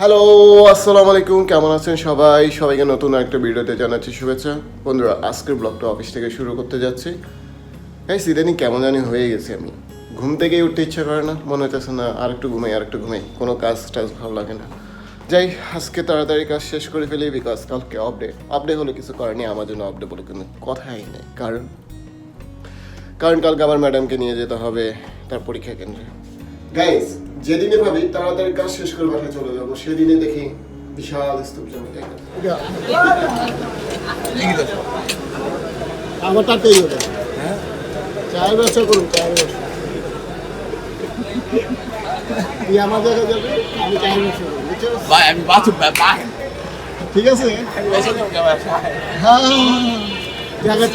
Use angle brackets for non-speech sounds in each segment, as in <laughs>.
Hello আসসালামু আলাইকুম কেমন আছেন সবাই? সবাইকে নতুন একটা ভিডিওতে জানাচ্ছি শুভেচ্ছা। বন্ধুরা, আজকের ব্লগটা অফিস থেকে শুরু করতে যাচ্ছি। এই সিদানি কেমন জানি হয়ে গেছি আমি। ঘুম থেকেই উঠতে ইচ্ছা করে না, মনে হচ্ছে না আর একটু ঘুমাই, আর একটু ঘুমাই। কোনো কাজ টাজ ভালো লাগে না। যাই, আজকে তাড়াতাড়ি কাজ শেষ করে ফেলি বিকজ কালকে আপডেট আপডেট হলে কিছু করেনি আমার জন্য আপডেট বলে কোনো কথাই নেই। কারণ? কারণ কালকে আমার ম্যাডামকে নিয়ে যেতে হবে তার পরীক্ষা কেন্দ্রে। গাইস যেদিনে ভাবি তাড়াতাড়ি কাজ শেষ করে বাসায় চলে যাব। সেদিনে দেখি বিশাল স্তূপ জমি আমার তাতেই হবে। চার ব্যবসা করুন চার ব্যবসা। তুই আমার জায়গায় যাবে আমি চার ব্যবসা করব বুঝছ? ভাই আমি বাথরুম ভাই ভাই ঠিক আছে? লোক আমার হ্যাঁ জায়গা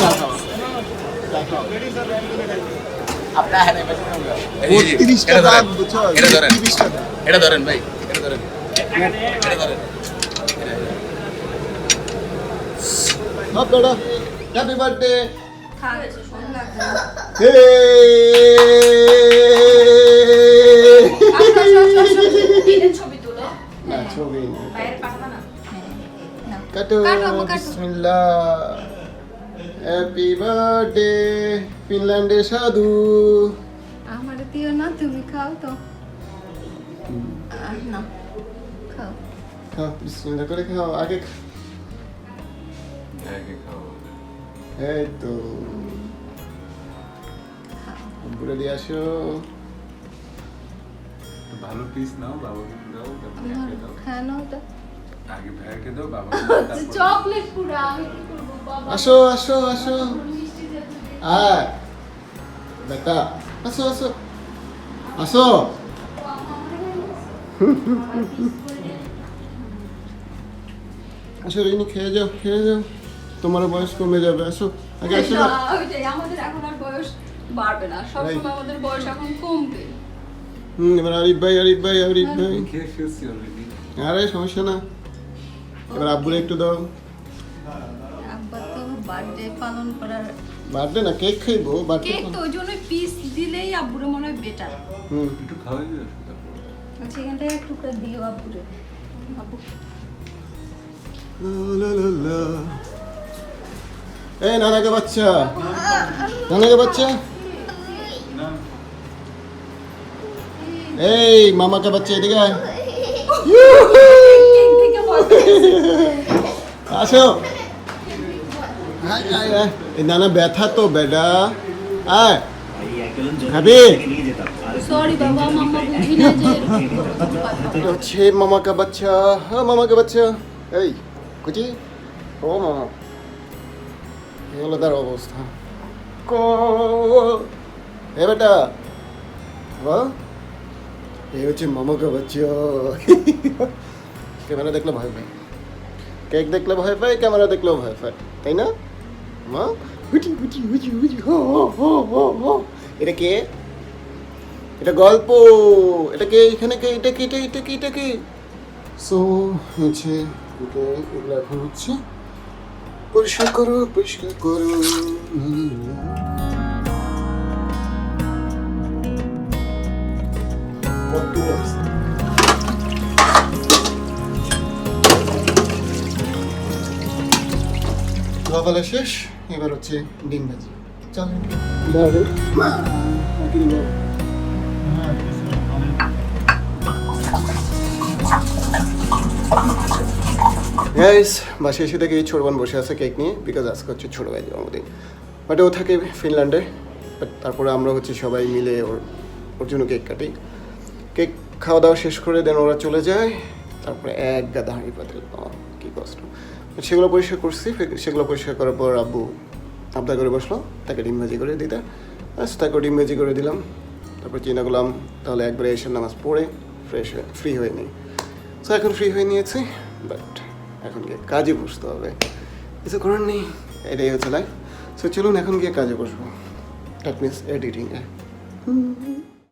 এটা ধরেন ভাই ধরেন ধরেন হ্যাঁ হ্যাপি বার্থডে ছবি কাটো। বিসমিল্লাহ হ্যাপি বার্থডে ফিনল্যান্ডে সাধু আমার দিও না তুমি খাও তো না খাও খাও বিসমিল্লাহ করে খাও আগে এই তো ঘুরে দিয়ে আসো ভালো পিস নাও বাবাকে দাও খানো তো আগে ভাইকে দাও বাবা <laughs> চকলেট পুরো আমি কি করব বাবা? আসো আসো আসো। মিষ্টি দিয়ে দিবে। আয়। বেটা আসো আসো। আসো। আসো রিনি খেয়ে যাও খেয়ে যাও। তোমার বয়স কমে যাবে আসো। আগে আসো না, ওইটাই, আমাদের এখন আর বয়স বাড়বে না। সবসময় Right. আমাদের বয়স এখন কমবে। হুম এবার আরিফ ভাই আরিফ ভাই আরিফ ভাই। খেয়ে ফেলছি অলরেডি আরে সমস্যা না। এবার আব্বুরে একটু দাও। আব্বা তো বার্থডে পালন করার বার্থডে না কেক খাইবো বার্থডে কেক তো ওই জন্য পিস দিলেই আব্বুরে মনে হয় বেটার হুম। একটু খাওয়াই দিও আচ্ছা এখান এক টুকরা দিও আব্বুরে। আব্বু। লা লা লা। এই নানাকে বাচ্চা। নানাকে বাচ্চা। এই। মামাকে বাচ্চা এদিকে আয়। কেক থেকে ভয় পেয়েছে। আসো। আয়। নানা ব্যথা তো বেডা আয়। না হচ্ছে মামা কা বাচ্চা। হ্যাঁ মামা কা বাচ্চা। এই কুচি। ও মামা। এই তার অবস্থা? এ বেটা। বল এই হচ্ছে মামা কা বাচ্চা। <laughs> ক্যামেরা দেখলে ভয় পাই কেক দেখলে ভয় পাই ক্যামেরা দেখলেও ভয় পাই তাই না? মা, হুচি হুচি হুচি হুচি, হো হো হো হো হো। এটা কে? এটা গল্প। এটা কে এখানে কে? এটা কি, এটা এটা কি এটা কি? সো হচ্ছে এটা এগুলো এখন হচ্ছে পরিষ্কার করো পরিষ্কার করো। কতগুলো হয়েছে? খাওয়া শেষ, এবার হচ্ছে ডিম ভাজি চলেন। গাইস বাসে এসে দেখি ছোটবান বসে আছে কেক নিয়ে বিকজ আজকে হচ্ছে ছোট ভাই জন্মদিন বাট ও থাকে ফিনল্যান্ডে বাট তারপরে আমরা হচ্ছে সবাই মিলে ওর ওর জন্য কেক কাটি কেক খাওয়া দাওয়া শেষ করে দেন ওরা চলে যায়, তারপরে এক গাদা হাঁড়ি পাতিল কি কষ্ট সেগুলো পরিষ্কার করছি, সেগুলো পরিষ্কার করার পর আব্বু আবদা করে বসল, তাকে ডিম ভাজি করে দিতে। ব্যাস তাকে ডিম ভাজি করে দিলাম। তারপর চিন্তা করলাম, তাহলে একবারে এসে নামাজ পড়ে ফ্রেশ হয়ে ফ্রি হয়ে নিই। সো এখন ফ্রি হয়ে নিয়েছি বাট এখন গিয়ে কাজে বসতে হবে। কিছু করার নেই, এটাই হচ্ছে লাইফ সো চলুন, এখন গিয়ে কাজে বসবো। That means এডিটিংয়ে